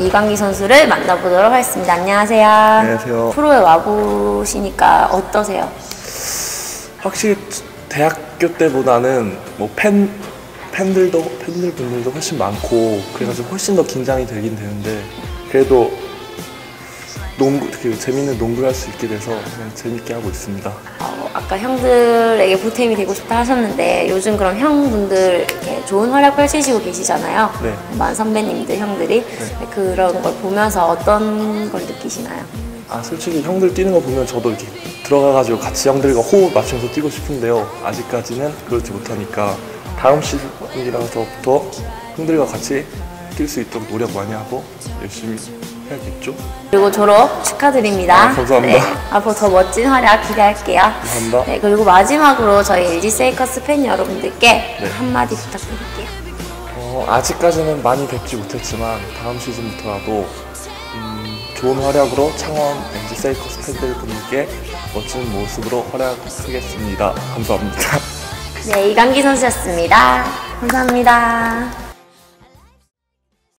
이광기 선수를 만나보도록 하겠습니다. 안녕하세요. 안녕하세요. 프로에 와보시니까 어떠세요? 확실히 대학교 때보다는 뭐 팬 팬들도 팬들 분들도 훨씬 많고 그래가지고 훨씬 더 긴장이 되긴 되는데 그래도 농구 그 재밌는 농구를 할 수 있게 돼서 그냥 재밌게 하고 있습니다. 어, 아까 형들에게 보탬이 되고 싶다 하셨는데 요즘 그럼 형분들 이렇게 좋은 활약 펼치시고 계시잖아요. 네. 많은 선배님들, 형들이 그런 걸 보면서 어떤 걸 느끼시나요? 아 솔직히 형들 뛰는 거 보면 저도 이렇게 들어가가지고 같이 형들과 호흡 맞추면서 뛰고 싶은데요. 아직까지는 그렇지 못하니까 다음 시즌이라서부터 형들과 같이 뛸 수 있도록 노력 많이 하고 열심히 해야겠죠. 그리고 졸업 축하드립니다. 아, 감사합니다. 네, 앞으로 더 멋진 활약 기대할게요. 감사합니다. 네, 그리고 마지막으로 저희 LG 세이커스 팬 여러분들께 네. 한마디 부탁드릴게요. 어, 아직까지는 많이 뵙지 못했지만 다음 시즌부터라도 음, 좋은 활약으로 창원 NG 세이커스 팬들 분들께 멋진 모습으로 활약하겠습니다. 감사합니다. 네, 이강기 선수였습니다. 감사합니다.